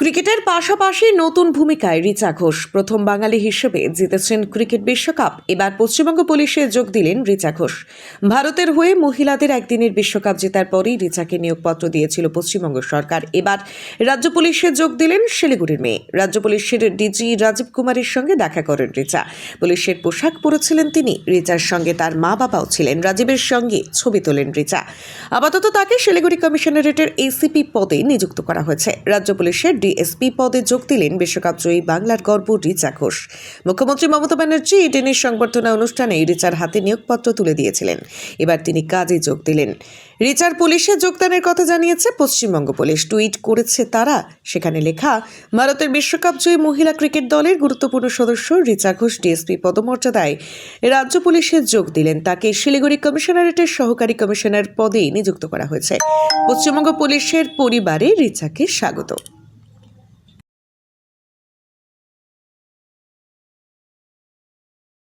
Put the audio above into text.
ক্রিকেটের পাশাপাশি নতুন ভূমিকায় রিচা ঘোষ প্রথম বাঙালি হিসেবে জিতেছেন ক্রিকেট বিশ্বকাপ। এবার পশ্চিমবঙ্গ পুলিশে যোগ দিলেন রিচা ঘোষ। ভারতের হয়ে মহিলাদের একদিনের বিশ্বকাপ জেতার পরেই রিচাকে নিয়োগপত্র দিয়েছিল পশ্চিমবঙ্গ সরকার। এবার রাজ্য পুলিশে যোগ দিলেন শিলিগুড়ির মেয়ে। রাজ্য পুলিশের ডিজি রাজীব কুমারের সঙ্গে দেখা করেন রিচা। পুলিশের পোশাক পরেছিলেন তিনি। রিচার সঙ্গে তার মা বাবাও ছিলেন। রাজীবের সঙ্গে ছবি তোলেন রিচা। আপাতত তাকে শিলিগুড়ি কমিশনারেটের এসিপি পদে নিযুক্ত করা হয়েছে। রাজ্য পুলিশের ডিএসপি পদে যোগ দিলেন বিশ্বকাপ জয়ী বাংলার গর্ব রিচা ঘোষ। মুখ্যমন্ত্রী মমতা ব্যানার্জি ইডেনের সংবর্ধনা অনুষ্ঠানে রিচার হাতে নিয়োগপত্র তুলে দিয়েছিলেন। এবার তিনি কাজে যোগ দিলেন। রিচার পুলিশে যোগদানের কথা জানিয়েছে পশ্চিমবঙ্গ পুলিশ। টুইট করেছে তারা। সেখানে লেখা, ভারতের বিশ্বকাপ জয়ী মহিলা ক্রিকেট দলের গুরুত্বপূর্ণ সদস্য রিচা ঘোষ ডিএসপি পদমর্যাদায় রাজ্য পুলিশে যোগ দিলেন। তাকে শিলিগুড়ি কমিশনারেটের সহকারী কমিশনার পদে নিযুক্ত করা হয়েছে। পশ্চিমবঙ্গ পুলিশের পরিবারে রিচাকে স্বাগত।